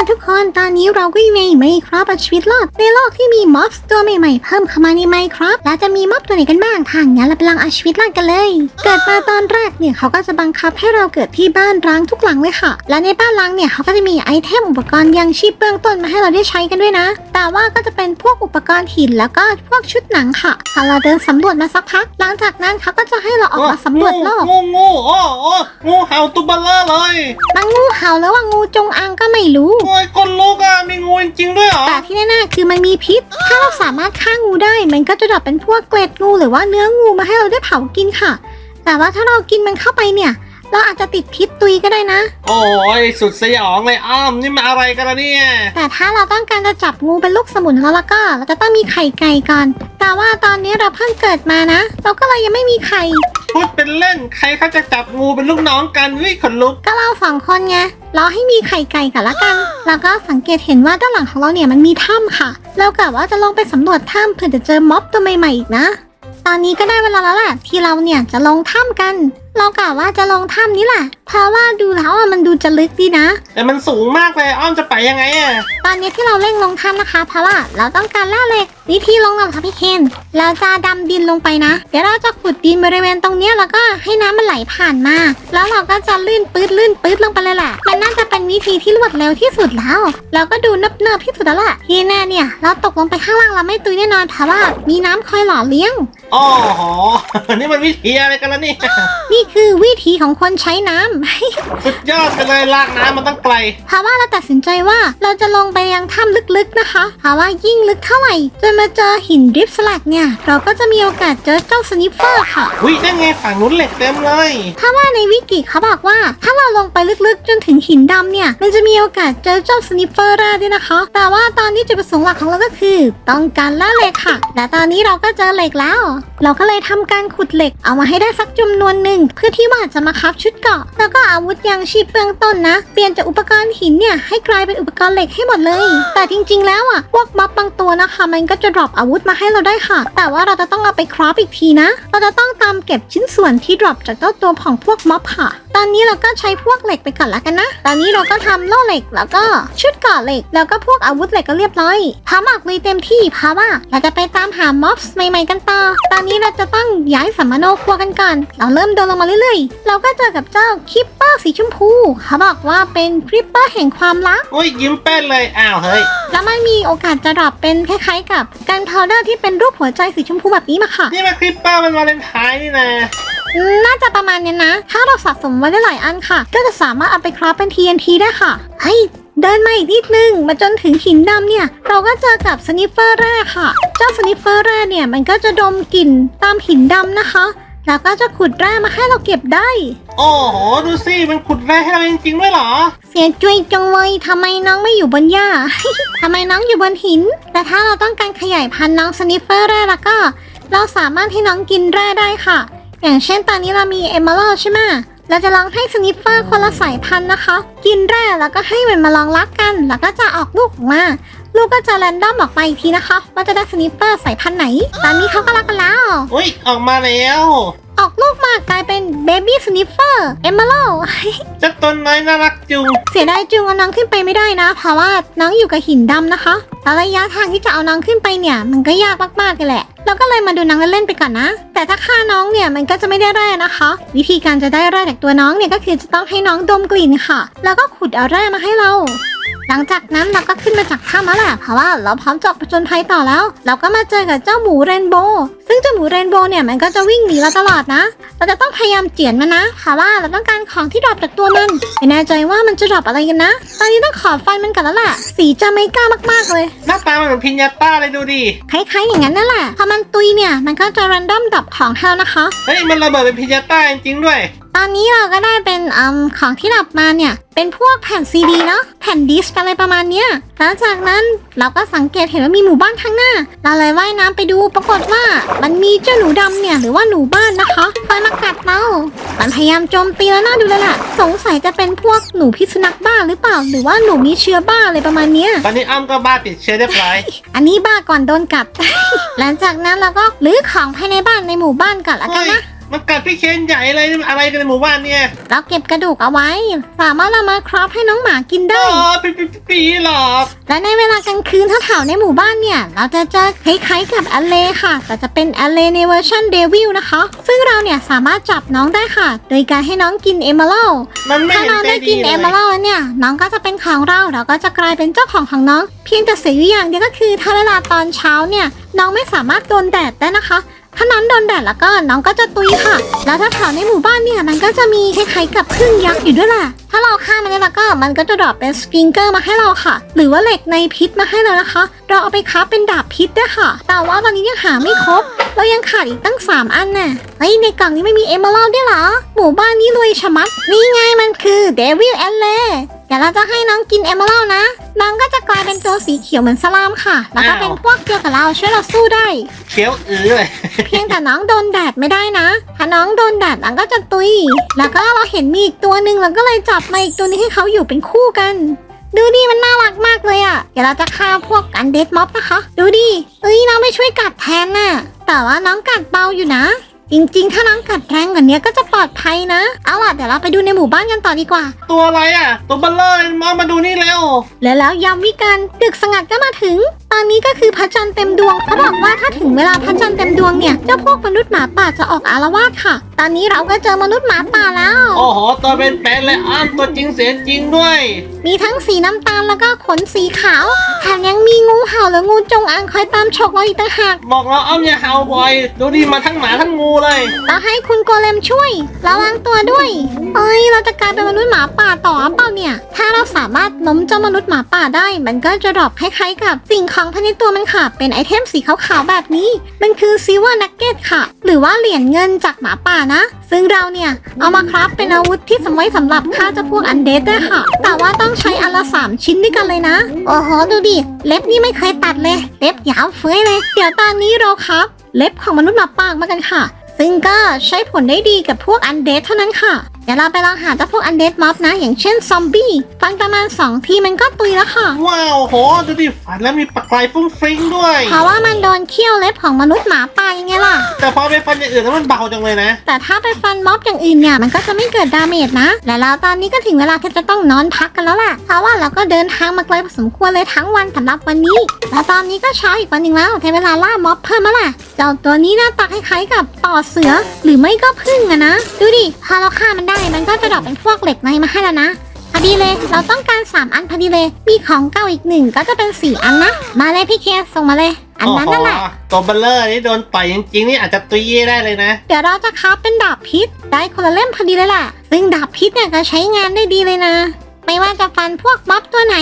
นะทุกคนตอนนี้เราก็อยู่ในไมครับเอาชีวิตรอดในโลกที่มีม็อบตัวใหม่ๆ เพิ่มเข้ามาในไมครับแล้วจะมีม็อบตัวไหนกันบ้างทางงั้นเราไปลองเอาชีวิตรอดกันเลย เกิดมาตอนแรกเนี่ยเขาก็จะบังคับให้เราเกิดที่บ้านร้างทุกหลังเลยค่ะ และในบ้านร้างเนี่ยเขาก็จะมีไอเทมอุปกรณ์ยังชีพเบื้องต้นมาให้เราได้ใช้กันด้วยนะ แต่ว่าก็จะเป็นพวกอุปกรณ์หินแล้วก็พวกชุดหนังค่ะพอเราเดินสำรวจมาสักพัก หลังจากนั้นเขาก็จะให้เราออกมาสำรวจโลกงูงูโอ้โอ้งูเห่าตัวเบลเลอร์เลยมันงูเห่าแล้วว่างูจงอางก็ไม่รู้โอ้ยคนลุกอะ มีงูจริงๆด้วยเหรอ แต่ที่แน่ๆคือมันมีพิษ ถ้าเราสามารถฆ่างูได้ มันก็จะดรอปเป็นพวกเกล็ดงูหรือว่าเนื้องูมาให้เราได้เผากินค่ะ แต่ว่าถ้าเรากินมันเข้าไปเนี่ย เราอาจจะติดพิษตุยก็ได้นะ โอ้ยสุดสยองเลยอ้อมนี่มันอะไรกันล่ะเนี่ย แต่ถ้าเราต้องการจะจับงูเป็นลูกสมุนแล้วแล้วก็ เราจะต้องมีไข่ไก่ก่อน แต่ว่าตอนนี้เราเพิ่งเกิดมานะ เราก็เลยยังไม่มีไข่ พูดเป็นเล่นใครเขาจะจับงูเป็นลูกน้องกันวิขนลุก ก็เราสองคนไง รอให้มีไข่ไก่กันละกัน แล้วก็สังเกตเห็นว่าด้านหลังของเราเนี่ยมันมีถ้ำค่ะเรากะว่าจะลงไปสำรวจถ้ำเพื่อจะเจอม็อบตัวใหม่ๆอีกนะ ตอนนี้ก็ได้เวลาแล้วแหละที่เราเนี่ยจะลงถ้ำกัน เรากะว่าจะลงถ้ำนี้แหละ เพราะว่าดูแล้วอะมันดูจะลึกดีนะ แต่มันสูงมากเลยอ้อมจะไปยังไงอะตอนนี้ที่เราเร่งลงถ้ำนะคะ เพราะว่าเราต้องการล่าเหล็กวิธีลงเราค่ะพี่เคนเราจะดำดินลงไปนะ เดี๋ยวเราจะขุดดินบริเวณตรงเนี้ยแล้วก็ให้น้ำมันไหลผ่านมา แล้วเราก็จะลื่นปื๊ดลื่นปื๊ดลงไปเลยแหละมันน่าจะเป็นวิธีที่รวดเร็วที่สุดแล้ว เราก็ดูเนิบๆที่สุดแล้วล่ะที่แน่เนี่ย เราตกลงไปข้างล่างเราไม่ตุยแน่นอนเพราะว่ามีน้ำคอยหล่อเลี้ยง อ๋อโหนี่มันวิธีอะไรกันล่ะเนี่ย นี่คือวิธีของคนใช้น้ำสุดยอดไปเลยลากน้ำมันต้องไกล เพราะว่าเราตัดสินใจว่าเราจะลงไปยังถ้ำลึกๆนะคะ เพราะว่ายิ่งลึกเท่าไหร่จนมาเจอหินดริฟต์สลักเนี่ย เราก็จะมีโอกาสเจอเจ้าสนิฟเฟอร์ค่ะวินั่นไงฝั่งนู้นเหล็กเต็มเลย ถ้าว่าในวิกิเขาบอกว่า ถ้าเราลงไปลึกๆ จนถึงหินดำเนี่ย มันจะมีโอกาสเจอเจ้าสนิฟเฟอร์แรด้วยนะคะ แต่ว่าตอนนี้จุดประสงค์หลักของเราก็คือ ต้องการล่าเหล็กค่ะ และตอนนี้เราก็เจอเหล็กแล้ว เราก็เลยทำการขุดเหล็กเอามาให้ได้สักจำนวนหนึ่งเพื่อที่ว่าจะมาคับชุดเกราะแล้วก็อาวุธยังชีพเบื้องต้นนะ เปลี่ยนจากอุปกรณ์หินเนี่ยให้กลายเป็นอุปกรณ์เหล็กให้หมดเลย แต่จริง ๆ แล้วอะพวกม็อบบางตัวนะคะ มันก็จะดรอปอาวุธมาให้เราได้ค่ะ แต่ว่าเราจะต้องเอาไปคราฟอีกทีนะ เราจะต้องตามเก็บชิ้นส่วนที่ดรอปจากเจ้าตัวของพวกม็อบค่ะ ตอนนี้เราก็ใช้พวกเหล็กไปก่อนละกันนะ ตอนนี้เราก็ทำโล่เหล็กแล้วก็ชุดเกราะเหล็ก แล้วก็พวกอาวุธเหล็กก็เรียบร้อยพร้อมออกลุยเต็มที่เพราะว่าเราจะไปตามหาม็อบใหม่ๆกันต่อ ตอนนี้เราจะต้องย้ายสัมมโนครัวกันก่อน เราเริ่มเดินลงมาเรื่อยๆ เราก็เจอกับเจ้าคิปเปอร์สีชมพู เขาบอกว่าเป็นคริปเปอร์แห่งความรักโอ้ยยิ้มแป้นเลย อ้าวเฮ้ย แล้วมันมีโอกาสจะดรอปเป็นคล้ายๆกับกันพาวเดอร์ที่เป็นรูปหัวใจสีชมพูแบบนี้มาค่ะ นี่มันคลิปเปอร์มันวาเลนไทน์นี่นะน่าจะประมาณเนี้ยนะ ถ้าเราสะสมไว้ได้หลายอันค่ะ ก็จะสามารถเอาไปคราฟเป็น TNT ได้ค่ะ เฮ้ย เดินมาอีกนิดนึง มาจนถึงหินดำเนี่ย เราก็เจอกับสนิฟเฟอร์แร่ค่ะ เจ้าสนิฟเฟอร์แร่เนี่ย มันก็จะดมกลิ่นตามหินดำนะคะ แล้วก็จะขุดแร่มาให้เราเก็บได้ โอ้โห ดูสิ มันขุดแร่ให้เราจริงๆด้วยเหรอ เสียจุยจังเลยทำไมน้องไม่อยู่บนหญ้า ทำไมน้องอยู่บนหิน แต่ถ้าเราต้องการขยายพันธุ์น้องสนิฟเฟอร์แร่แล้วก็ เราสามารถให้น้องกินแร่ได้ค่ะ อย่างเช่นตอนนี้เรามีเอม a ร d ใช่ไหมเราจะลองให้สนิฟเฟอร์คนละสายพันธุ์นะคะ กินแร่แล้วก็ให้มันมาลองรักกัน แล้วก็จะออกลูกออกมา ลูกก็จะแรนดอมออกมาอีกทีนะคะ ว่าจะได้สนิฟเฟอร์สายพันธุ์ไหน ตอนนี้เขาก็รักกันแล้ว อุ้ย ออกมาแล้ว ออกลูกมากลายเป็นเบบี้สนิฟเฟอร์เอม a ร d เจ้าตัวน้อยน่ารักจุงเสียดายจุงเอาน้องขึ้นไปไม่ได้นะ เพราะว่าน้องอยู่กับหินดำนะคะแล้วระยะทางที่จะเอาน้องขึ้นไปเนี่ย มันก็ยากมากๆเลยแหละ เราก็เลยมาดูน้องเล่นๆไปก่อนนะ แต่ถ้าฆ่าน้องเนี่ยมันก็จะไม่ได้แร่นะคะ วิธีการจะได้แร่จากตัวน้องเนี่ยก็คือจะต้องให้น้องดมกลิ่นค่ะ แล้วก็ขุดเอาแร่มาให้เรา หลังจากนั้นเราก็ขึ้นมาจากถ้ำแล้วแหละเพราะว่าเราพร้อมจะออกผจญภัยต่อแล้ว เราก็มาเจอกับเจ้าหมูเรนโบว์ซึ่งเจ้าหมูเรนโบว์เนี่ยมันก็จะวิ่งหนีเราตลอดนะ เราจะต้องพยายามเจียนมันนะเพราะว่าเราต้องการของที่ดรอปจากตัวมันไม่แน่ใจว่ามันจะดรอปอะไรกันนะ ตอนนี้ต้องขอฟันมันก่อนแล้วแหละสีจะไม่กล้ามากๆเลยหน้าตามันเหมือนพิญญาต้าเลยดูดิคล้ายๆอย่างนั้นนั่นแหละพอมันตุยเนี่ยมันก็จะรันดอมดรอปของให้เรานะคะเฮ้ยมันระเบิดเป็นพิญญาต้าจริงๆด้วย ตอนนี้เราก็ได้เป็นอมของที่ดับมาเนี่ย เป็นพวกแผ่นซีดีเนาะแผ่นดิสก์อะไรประมาณเนี้ยหลังจากนั้นเราก็สังเกตเห็นว่ามีหมู่บ้านข้างหน้า เราเลยว่ายน้ำไปดูปรากฏว่ามันมีเจ้าหนูดำเนี่ยหรือว่าหนูบ้านนะคะคอยมากัดเรา มันพยายามโจมตีแล้วน่าดูเลยล่ะ สงสัยจะเป็นพวกหนูพิษสุนัขบ้าหรือเปล่า หรือว่าหนูมีเชื้อบ้าอะไรประมาณเนี้ยตอนนี้อ้อมก็บ้าติดเชื้อเรียบร้อย อันนี้บ้าก่อนโดนกัด หลังจากนั้นเราก็รื้อของภายในบ้านในหมู่บ้านก่อนละกันเฮ้ยนะ มันกัดพี่เคนใหญ่เลยนี่มันอะไรกันในหมู่บ้านเนี่ยเราเก็บกระดูกเอาไว้ สามารถเอามาคราฟให้น้องหมากินอ๋ได้อพี่พี่พี่พี่หรอกและในเวลากลางคืนถ้าแถวในหมู่บ้านเนี่ย เราจะเจอคล้ายๆกับแอลเลค่ะ แต่จะเป็นแอลเลในเวอร์ชันเดวิลนะคะ ซึ่งเราเนี่ยสามารถจับน้องได้ค่ะ โดยการให้น้องกินเอม a ร d มันไม่ถ้าเห็นน้องใจได้ดีกินเลเอย ม a ร d เนี่ย น้องก็จะเป็นของเราเราก็จะกลายเป็นเจ้าของของน้อง เพียงแต่เสียอยู่อย่างเดียวก็คือถ้าเวลาตอนเช้าเนี่ย น้องไม่สามารถโดนแดดได้นะคะ ถ้าน้องโดนแดดแล้วก็น้องก็จะตุยค่ะ แล้วถ้าแถวในหมู่บ้านเนี่ยมันก็จะมีคล้ายๆกับพึ่งยักษ์อยู่ด้วยแหละ ถ้าเราฆ่ามันแล้วก็มันก็จะดรอปเป็นสปริงเกอร์มาให้เราค่ะ หรือว่าเหล็กในพิษมาให้เรานะคะ เราเอาไปค้าเป็นดาบพิษได้ค่ะ แต่ว่าตอนนี้ยังหาไม่ครบ เรายังขาดอีกตั้ง 3 อันน่ะเฮ้ยในกล่องนี้ไม่มีเอม a ร d ด้วยเหรอ หมู่บ้านนี้รวยชะมัด นี่ไงมันคือเดวิลแอลเล่ ดี๋ยวเราจะให้น้องกินเอม a ร d นะน้องก็จะกลายเป็นตัวสีเขียวเหมือนสลามค่ะ แล้วก็เป็นพวกเดียวกับเราช่วยเราสู้ได้ เขียวอื้อเลย เพียงแต่น้องโดนแดดไม่ได้นะ ถ้าน้องโดนแดดน้องก็จะตุย แล้วก็เราเห็นมีอีกตัวหนึ่งเราก็เลยจับมาอีกตัวนี้ให้เขาอยู่เป็นคู่กัน ดูดิมันน่ารักมากเลยอะ่ะ เดี๋ยวเราจะฆ่าพวกกันเดดม็อบนะคะ ดูดิเอ้ยน้องไม่ช่วยกัดแทนน่ะ แต่ว่าน้องกัดเบาอยู่นะ จริงๆ ถ้าน้องกัดแรงกว่านี้ก็จะปลอดภัยนะ เอาล่ะเดี๋ยวเราไปดูในหมู่บ้านกันต่อดีกว่า ตัวอะไรอะ ตัวเบัลเลอร์มามาดูนี่เร็วและแล้วยามวิการดึกสงัดก็มาถึง ตอนนี้ก็คือพระจันทร์เต็มดวงเขาบอกว่าถ้าถึงเวลาพระจันทร์เต็มดวงเนี่ยเจ้าพวกมนุษย์หมาป่าจะออกอารวาสค่ะ ตอนนี้เราก็เจอมนุษย์หมาป่าแล้ว โอ้โห ตัวเป็นแปลนเลยอ้ามตัวจริงเสียจริงด้วย มีทั้งสีน้ำตาลแล้วก็ขนสีขาวแถมยังมีงูเห่าหรืองูจงอางคอยตามฉกเราอีกต่างหากบอกเราอ้อมอย่าเห่าบ่อย ดูดิมาทั้งหมาทั้งงูเลยต้องให้คุณโกเลมช่วย ระวังตัวด้วยเอ้ยเราจะกลายเป็นมนุษย์หมาป่าต่อหรือเปล่าเนี่ย ถ้าเราสามารถล้มเจ้ามนุษย์หมาป่าได้ มันก็จะดรอปคล้ายๆกับสิ่งของสองภายในตัวมันค่ะ เป็นไอเทมสีขาวๆแบบนี้ มันคือซิว v ร์นักเก็ตค่ะ หรือว่าเหรียญเงินจากหมาป่านะ ซึ่งเราเนี่ย เอามาคราฟเป็นอาวุธที่สำไว้สำหรับฆ่าเจ้าพวกอันเดดได้ค่ะ แต่ว่าต้องใช้อันละสามชิ้นด้วยกันเลยนะ โอ้โห ดูดิ เล็บนี่ไม่เคยตัดเลย เล็บยาวเฟ้ยเลย เดี๋ยวตอนนี้เราครับ เล็บของมนุษย์หมาป่ามากันค่ะ ซึ่งก็ใช้ผลได้ดีกับพวกอันเดดเท่านั้นค่ะ ดี๋ยวเราไปลองหาเจ้าพวกอันเดดม็อบนะ อย่างเช่นซอมบี้ฟันประมาณ 2 ทีมันก็ตุยแล้วค่ะ ว้าวโหดูดิฝันแล้วมีปากไกลฟุ้งฟริ้งด้วย เพราะว่ามันโดนเคี้ยวเล็บของมนุษย์หมาป่ายังไงล่ะ แต่พอไปฟันอย่างอื่นแล้วมันเบาจังเลยนะ แต่ถ้าไปฟันม็อบอย่างอื่นเนี่ยมันก็จะไม่เกิดดาเมจนะ และแล้วตอนนี้ก็ถึงเวลาที่จะต้องนอนพักกันแล้วล่ะ เพราะว่าเราก็เดินทางมาไกลพอสมควรเลยทั้งวันสำหรับวันนี้ และตอนนี้ก็เช้าอีกวันหนึ่งแล้วในเวลาล่าม็อบเพิ่มแล้วล่ะ เจ้าตัวนี้หน้าตาคล้ายๆกับต่อเสือ หรือไม่ก็พึ่งอะนะ ดูดิพอเราฆ่ามันได้มันก็จะดรอปเป็นพวกเหล็กในมาให้แล้วนะ พอดีเลย เราต้องการ 3 อันพอดีเลย มีของเก่าอีกหนึ่งก็จะเป็น 4 อันนะ มาเลยพี่เคสส่งมาเลย อันนั้นนั่นแหละโอ้โตัวเบัลเลอร์นี่โดนต่อยจริงๆนี่อาจจะตุยได้เลยนะ เดี๋ยวเราจะคราฟเป็นดาบพิษ ได้คนละเล่มพอดีเลยล่ะ ซึ่งดาบพิษเนี่ยก็ใช้งานได้ดีเลยนะ ไม่ว่าจะฟันพวกม็อบตัวไหน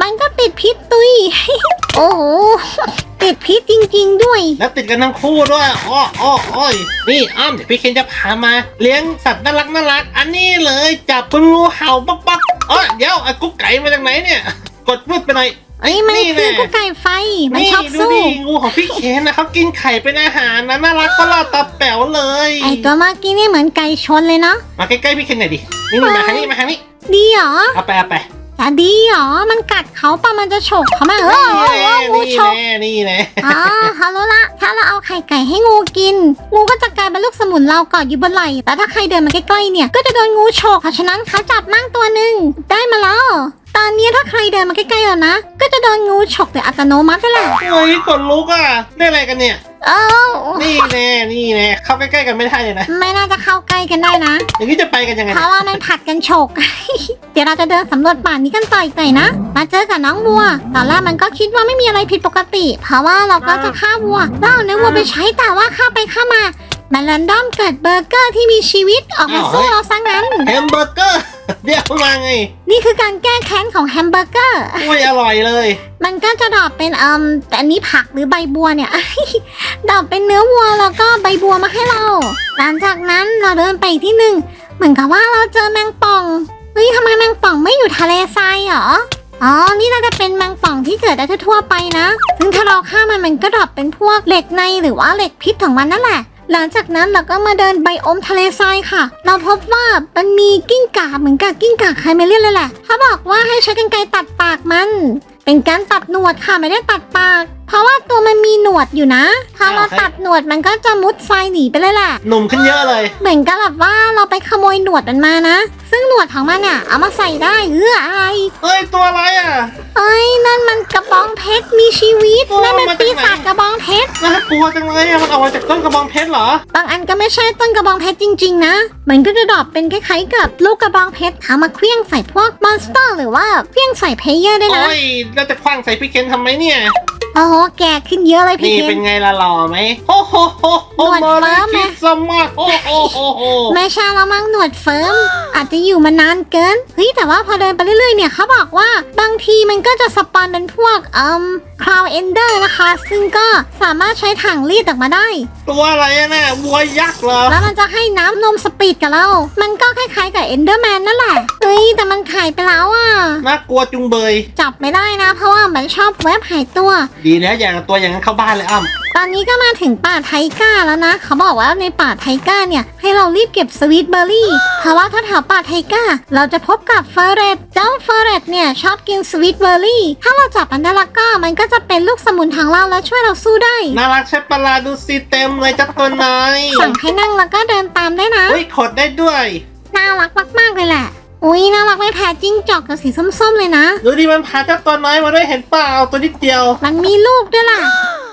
มันก็ติดพิษตุย โอ้โห ติดพิษจริง ๆ ด้วย แล้วติดกันทั้งคู่ด้วยอ้ออ้ออ้อยนี่อ้อมเดี๋ยวพี่เคนจะพามา เลี้ยงสัตว์น่ารักน่ารัก อันนี้เลยจับคุณงูเห่าปักปักเอ้ยเดี๋ยวไอ้กุ๊กไก่มาจากไหนเนี่ย กดมืดไปหน่อยเอ้ยมันนี่คือแน่กุ๊กไก่ไฟ มันนี่ชอบดูสู้ ดิงูของพี่เคนนะเขากินไข่เป็นอาหารนะน่ารักตลอดตาแป๋วเลยไอตัวเมื่อกี้นี่เหมือนไก่ชนเลยเนาะ มาใกล้ๆพี่เคนหน่อยดินี่นี่มาทางนี้มาทางนี้ ดีเหรอเอาไปเอาไป จะดีเหรอ มันกัดเขาปะมันจะฉกเขามาเออเออเอองูนี่ฉกแน่นี่แน่อ๋อฮัลโหลละ ถ้าเราเอาไข่ไก่ให้งูกิน งูก็จะกลายเป็นลูกสมุนเราเกาะอยู่บนไหล่แต่ถ้าใครเดินมาใกล้ๆเนี่ย ก็จะโดนงูฉกเพราะฉะนั้นเขาจับมั่งตัวหนึ่งได้มาแล้ว ตอนนี้ถ้าใครเดินมาใกล้ๆเรานะ ก็จะโดนงูฉกโดยอัตโนมัติเลยแหละเฮ้ยขนลุกอะ ได้อะไรกันเนี่ย เออนี่แน่นี่แน่เข้าใกล้ๆกันไม่ได้เลยนะ ไม่น่าจะเข้าใกล้กันได้นะ อย่างนี้จะไปกันยังไงเพราะว่ามันผัดกันฉก เดี๋ยวเราจะเดินสำรวจป่านี้กันต่ออีกหน่อยนะ มาเจอกับน้องวัว ตอนแรกมันก็คิดว่าไม่มีอะไรผิดปกติ เพราะว่าเราก็จะฆ่าวัวแล้วเอาเนื้อวัวไปใช้แต่ว่าฆ่าไปฆ่ามา มันแรนดอมเกิดเบอร์เกอร์ที่มีชีวิตออกมาสู้เราซะงั้น แฮมเบอร์เกอร์ เดี๋ยวมาไง นี่คือการแก้แค้นของแฮมเบอร์เกอร์ อุ้ยอร่อยเลย มันก็จะดรอปเป็นเอ่มแต่อันนี้ผักหรือใบบัวเนี่ย ดรอปเป็นเนื้อวัวแล้วก็ใบบัวมาให้เรา หลังจากนั้นเราเดินไปอีกที่หนึ่งเหมือนกับว่าเราเจอแมงป่อง เฮ้ยทำไมแมงป่องไม่อยู่ทะเลทรายเหรอ อ๋อ นี่น่าจะเป็นแมงป่องที่เกิดได้ทั่วๆไปนะ ซึ่งถ้าเราฆ่ามันมันก็ดรอปเป็นพวกเหล็กในหรือว่าเหล็กพิษของมันนั่นแหละ หลังจากนั้นเราก็มาเดินไบโอมทะเลทรายค่ะ เราพบว่ามันมีกิ้งก่าเหมือนกับกิ้งก่าไคเมเลียนเลยแหละเขาบอกว่าให้ใช้กรรไกรตัดปากมัน เป็นการตัดหนวดค่ะไม่ได้ตัดปาก เพราะว่าตัวมันมีหนวดอยู่นะถ้าเราตัดหนวดมันก็จะมุดไฟหนีไปเลยแหละหนุ่มขึ้นเยอะเลย เหมือนกับแบบว่าเราไปขโมยหนวดมันมานะ ซึ่งหนวดของมันอะเอามาใส่ได้เอออะไรเอ้ยตัวอะไรอะ เอ้ยนั่นมันกระบองเพชรมีชีวิตโอ้นั่นมันมาจากปีศาจไหนกระบองเพชร น่ากลัวจังเลยอะมันออกมาจากต้นกระบองเพชรเหรอบางอันก็ไม่ใช่ต้นกระบองเพชรจริง ๆ นะ มันก็จะดรอปเป็นคล้ายๆกับลูกกระบองเพชรเอามาเคลี้ยงใส่พวกมอนสเตอร์หรือว่าเคลี้ยงใส่เพลเยอร์ได้นะ โอ้ยแล้วจะคว้างใส่พี่เคนทำไมเนี่ย โอ้โหแก่ขึ้นเยอะเลยพี่นี่เคนเป็นไงล่ะหล่อไหมโอ้โหโหโหหนวดมาเฟิเลยร์มไหมคิดสมัครโอ้โหโหโหไม่ใช่แล้วมั้งหนวดเฟิร์ม อาจจะอยู่มานานเกิน เฮ้ยแต่ว่าพอเดินไปเรื่อยๆเนี่ยเขาบอกว่าบางทีมันก็จะสปอนเป็นพวกอืม คราวเอนเดอร์นะคะ ซึ่งก็สามารถใช้ถังรีดออกมาได้ ตัวอะไรอะน่ะวัวยักษ์เหรอ แล้วมันจะให้น้ำนมสปีดกับเรา มันก็คล้ายๆกับเอนเดอร์แมนนั่นแหละ เฮ้ย แต่มันขายไปแล้วอะ น่ากลัวจุงเบย จับไม่ได้นะ เพราะว่ามันชอบเว็บหายตัว ดีแล้วอย่างกับตัวอย่างนั้นเข้าบ้านเลยอ้ำ ตอนนี้ก็มาถึงป่าไทก้าแล้วนะ เขาบอกว่าในป่าไทก้าเนี่ย ให้เรารีบเก็บสวีทเบอร์รี่ เพราะว่าถ้าแถวป่าไทก้า เราจะพบกับเฟอร์เรตเจ้าเฟอร์เรตเนี่ยชอบกินสวีทเบอร์รี่ ถ้าเราจับมันได้และก็มันก็จะเป็นลูกสมุนทางเราและช่วยเราสู้ได้ น่ารักใช่ปะลาดูสิเต็มเลยจ้าตัวน้อยสั่งให้นั่งแล้วก็เดินตามได้นะ เฮ้ยขดได้ด้วย น่ารักมากๆเลยแหละ อุ้ยน่ารักไม่แพ้จิ้งจอกกับสีส้มๆเลยนะ ดูดิมันพาเจ้าตัวน้อยมาด้วยเห็นเปล่าตัวนิดเดียว มันมีลูกด้วยล่ะ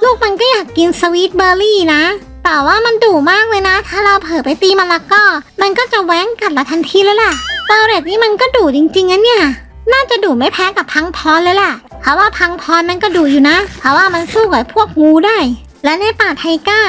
ลูกมันก็อยากกินสวีทเบอร์รี่นะ แต่ว่ามันดุมากเลยนะ ถ้าเราเผลอไปตีมันละก็ มันก็จะแหว้งกัดเราทันทีแล้วล่ะเตอร์เรตนี่มันก็ดุจริงๆนะเนี่ย น่าจะดุไม่แพ้กับพังพรเลยล่ะ เพราะว่าพังพรมันก็ดุอยู่นะ เพราะว่ามันสู้กับพวกงูได้ และในป่าไทก้า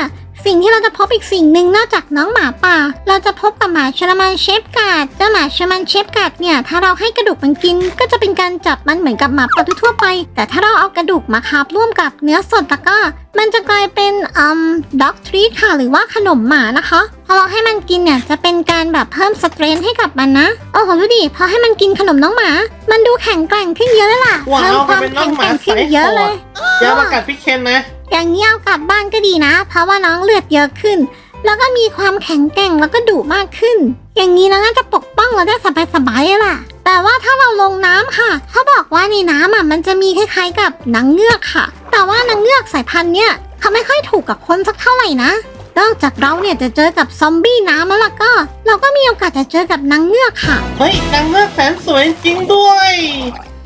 สิ่งที่เราจะพบอีกสิ่งหนึ่งนอกจากน้องหมาป่า เราจะพบกับหมาชลมันเชฟการ์ดเจ้าหมาชลมันเชฟการ์ดเนี่ยถ้าเราให้กระดูกมันกิน ก็จะเป็นการจับมันเหมือนกับหมาป่าทั่วๆไป แต่ถ้าเราเอากระดูกมาคาบร่วมกับเนื้อสดแล้วก็ มันจะกลายเป็นอืมด็อกทรีตค่ะหรือว่าขนมหมานะคะพอเราให้มันกินเนี่ยจะเป็นการแบบเพิ่มสเตรนให้กับมันนะโอ้โหดูดิพอให้มันกินขนมน้องหมา มันดูแข็งแกร่งขึ้นเยอะเลยล่ะว้าวเพิ่มความมันเป็นน้อแข็งงหแกมาร่งขึ้นสายเยอะโหดเลยอย่ามากัดพี่เคนนะ อย่างนี้เอากลับบ้านก็ดีนะ เพราะว่าน้องเลือดเยอะขึ้น แล้วก็มีความแข็งแกร่งแล้วก็ดุมากขึ้น อย่างนี้น้องน่าจะปกป้องเราได้สบายๆเลยล่ะ แต่ว่าถ้าเราลงน้ำค่ะ เขาบอกว่าในน้ำอะมันจะมีคล้ายๆกับนางเงือกค่ะ แต่ว่านางเงือกสายพันธุ์เนี่ยเขาไม่ค่อยถูกกับคนสักเท่าไหร่นะนอกจากเราเนี่ยจะเจอกับซอมบี้น้ำแล้วล่ะก็ เราก็มีโอกาสจะเจอกับนางเงือกค่ะ เฮ้ยนางเงือกแสนสวยจริงด้วย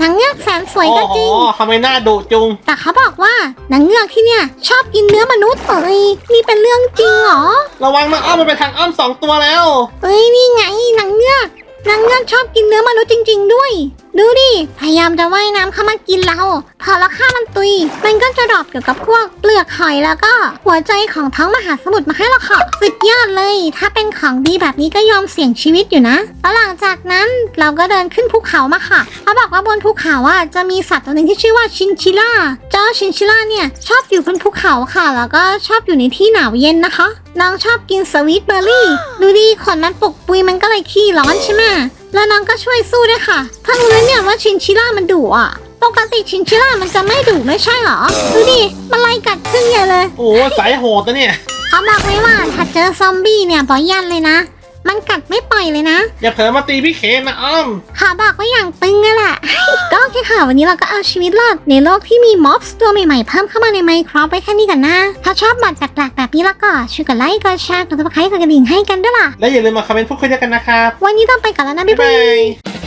นางเงือกแสนสวยโอ้ก็โหจริงทำไมหน้าดุจุง แต่เขาบอกว่านางเงือกที่เนี่ย ชอบกินเนื้อมนุษย์เอ้ยนี่เป็นเรื่องจริงเหรอระวังนะอ้อมมันไปทางอ้อมสองตัวแล้ว เอ้ยนี่ไงนางเงือกนางเงือกชอบกินเนื้อมนุษย์จริง ๆ ด้วย ดูดิ พยายามจะว่ายน้ำเข้ามากินเรา พอเราฆ่ามันตุย มันก็จะดรอปเกี่ยวกับพวกเปลือกหอยแล้วก็ หัวใจของท้องมหาสมุทรมาให้เราค่ะสุดยอดเลย ถ้าเป็นของดีแบบนี้ก็ยอมเสี่ยงชีวิตอยู่นะแล้วหลังจากนั้นเราก็เดินขึ้นภูเขามาค่ะเขาบอกว่าบนภูเขาอะจะมีสัตว์ตัวหนึ่งที่ชื่อว่าชินชิล่า เจ้าชินชิล่าเนี่ยชอบอยู่บนภูเขาค่ะ แล้วก็ชอบอยู่ในที่หนาวเย็นนะคะ น้องชอบกินสวีทเบอร์รี่ ดูดิขนมันปกปุยมันก็เลยขี้ร้อนใช่ไหม แล้วน้องก็ช่วยสู้ด้วยค่ะเพิ่งรู้เนี่ยว่าชินชิล่ามันดุอะ ปกติชินชิล่ามันจะไม่ดุไม่ใช่หรอ ดูดิ มันไล่กัดครึ่งใหญ่เลย โอ้โหสายโหดนะเนี่ย เขาบอกไว้ว่าถ้าเจอซอมบี้เนี่ยบอยันเลยนะ มันกัดไม่ปล่อยเลยนะ อย่าเผลอมาตีพี่เคนนะอ้อม ขาบอกว่าอย่างตึงอะแหละ ก็โอเคค่ะ วันนี้เราก็เอาชีวิตรอดในโลกที่มีม็อบส์ตัวใหม่ๆ เพิ่มเข้ามาในไมโครไปแค่นี้กันนะ ถ้าชอบบัตรแปลกๆแบบนี้แล้วก็ช่วยกดไลค์ กดแชร์ กดติดตามกดกระดิ่งให้กันด้วยล่ะ และอย่าลืมมาคอมเมนต์พูดคุยด้วยกันนะครับ วันนี้ต้องไปก่อนแล้วนะ บ๊าบ๊ายยบาบายย